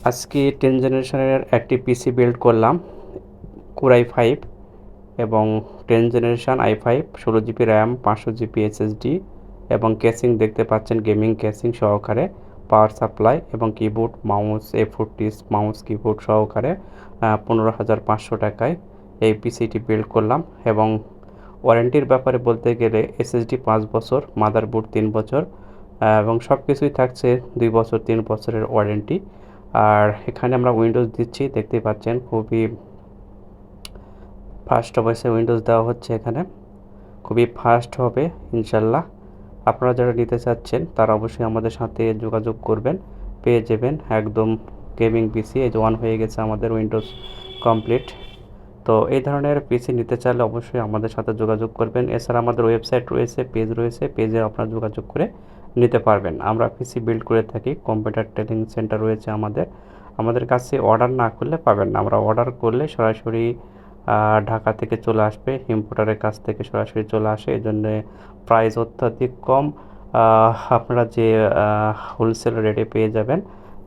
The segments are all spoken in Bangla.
আজকে টেন জেনারেশনের একটি পিসি বিল্ড করলাম কুরাই ফাইভ এবং টেন জেনারেশন আই ফাইভ ষোলো জিবি র্যাম পাঁচশো জিবি এসএসডি এবং কেসিং দেখতে পাচ্ছেন গেমিং কেসিং সহকারে পাওয়ার সাপ্লাই এবং keyboard mouse A forty mouse keyboard সহকারে পনেরো হাজার পাঁচশো টাকায় এই পিসিটি বিল্ড করলাম এবং ওয়ারেন্টির ব্যাপারে বলতে গেলে এসএসডি পাঁচ বছর মাদারবোর্ড তিন বছর এবং সব কিছুই থাকছে দুই বছর, তিন বছরের ওয়ারেন্টি আর এখানে আমরা উইন্ডোজ দিচ্ছি, দেখতেই পাচ্ছেন খুবই ফাস্ট অবশ্যই উইন্ডোজ দেওয়া হচ্ছে এখানে। খুবই ফাস্ট হবে, ইনশাল্লাহ। আপনারা যারা নিতে চাচ্ছেন, তারা অবশ্যই আমাদের সাথে যোগাযোগ করবেন, পেয়ে যাবেন একদম গেমিং পিসি এই যে ওয়ান হয়ে গেছে আমাদের উইন্ডোজ কমপ্লিট তো এই ধরনের পিসি নিতে চাইলে অবশ্যই আমাদের সাথে যোগাযোগ করবেন। এছাড়া আমাদের ওয়েবসাইট রয়েছে পেজ রয়েছে পেজে আপনারা যোগাযোগ করে নিতে পারবেন। আমরা পিসি বিল্ড করে থাকি কম্পিউটার ট্রেনিং সেন্টার রয়েছে আমাদের। আমাদের কাছে অর্ডার না করলে পাবেন না। আমরা অর্ডার করলে সরাসরি ঢাকা থেকে চলে আসবে ইম্পোর্টারের কাছ থেকে সরাসরি চলে আসে। এই জন্যে প্রাইস অত্যাধিক কম। আপনারা যে হোলসেল রেটে পেয়ে যাবেন।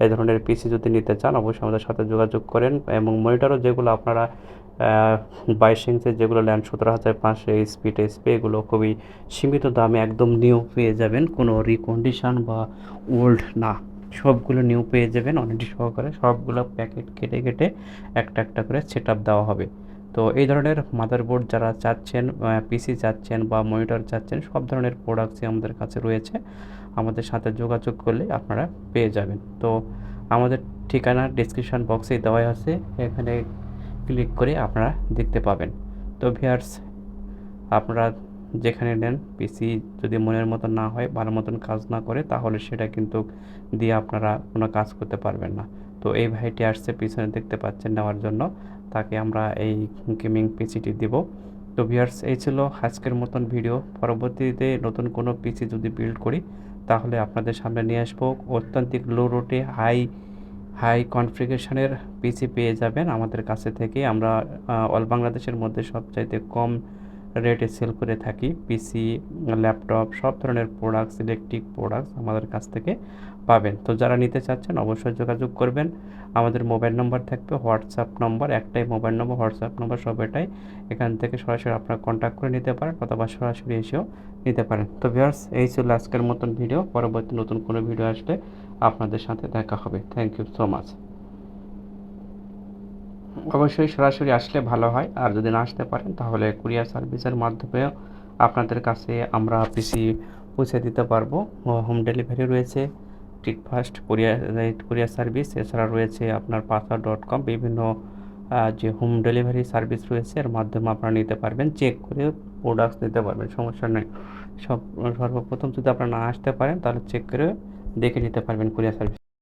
এই ধরনের পিসি যদি নিতে চান, অবশ্যই আমাদের সাথে যোগাযোগ করেন এবং মনিটরও যেগুলো আপনারা বাইশ ইঞ্চের যেগুলো ল্যান্ড সতেরো হাজার পাঁচশো স্পিড এসপি এগুলো খুবই সীমিত দামে একদম নিউ পেয়ে যাবেন। কোনো রিকন্ডিশন বা ওল্ড না, সবগুলো নিউ পেয়ে যাবেন। অনেকটি সহকারে সবগুলো প্যাকেট কেটে কেটে একটা একটা করে সেট দেওয়া হবে। তো এই ধরনের মাদারবোর্ড যারা চাচ্ছেন পিসি চাচ্ছেন বা মনিটর চাচ্ছেন, সব ধরনের প্রোডাক্টসই আমাদের কাছে রয়েছে। আমাদের সাথে যোগাযোগ করলে আপনারা পেয়ে যাবেন। তো আমাদের ঠিকানা ডিসক্রিপশান বক্সে দেওয়া আছে, এখানে ক্লিক করে আপনারা দেখতে পাবেন। তো ভিয়ার্স আপনারা যেখানে নেন পিসি যদি মনের মতো না হয়, ভালো মতন কাজ না করে, তাহলে সেটা কিন্তু দিয়ে আপনারা কোনো কাজ করতে পারবেন না। তো এই ভাইটি আসছে, পিছনে দেখতে পাচ্ছেন নেওয়ার জন্য, তাকে আমরা এই গেমিং পিসিটি দিব। তো ভিয়ার্স এই ছিল আজকের মতন ভিডিও পরবর্তীতে নতুন কোনো পিসি যদি বিল্ড করি তাহলে আপনাদের সামনে নিয়ে আসব। অত্যন্তিক লো রোটে হাই হাই কনফিগারেশনের পিসি পেয়ে যাবেন আমাদের কাছে থেকে। আমরা অল বাংলাদেশের মধ্যে সবচাইতে কম রেটে সেল করে থাকি, পিসি, ল্যাপটপ, সব ধরনের প্রোডাক্টস ইলেকট্রিক প্রোডাক্টস আমাদের কাছ থেকে পাবেন। তো যারা নিতে চাচ্ছেন অবশ্যই যোগাযোগ করবেন। আমাদের মোবাইল নম্বর থাকবে, হোয়াটসঅ্যাপ নম্বর, একটাই মোবাইল নম্বর, হোয়াটসঅ্যাপ নম্বর সব এটাই এখান থেকে সরাসরি আপনারা কন্ট্যাক্ট করে নিতে পারেন অথবা সরাসরি এসেও নিতে পারেন। তো ভিউয়ার্স এই ছিল আজকের মতন ভিডিও পরবর্তী নতুন কোনো ভিডিও আসলে আপনাদের সাথে দেখা হবে। থ্যাংক ইউ সো মাচ অবশ্যই সরাসরি আসলে ভালো হয়। আর যদি না আসতে পারেন, তাহলে কুরিয়ার সার্ভিসের মাধ্যমে আপনাদের কাছে আমরা পিসি পৌঁছে দিতে পারব। হোম ডেলিভারি রয়েছে। টিট কুরিয়ার কুরিয়ার সার্ভিস। এছাড়া রয়েছে আপনার পাথর ডট কম। বিভিন্ন যে হোম ডেলিভারি সার্ভিস রয়েছে, এর মাধ্যমে আপনারা নিতে পারবেন। চেক করে প্রোডাক্টস নিতে পারবেন, সমস্যা নেই। সব, সর্বপ্রথম যদি আপনারা না আসতে পারেন, তাহলে চেক করে দেখে নিতে পারবেন কুরিয়ার সার্ভিস।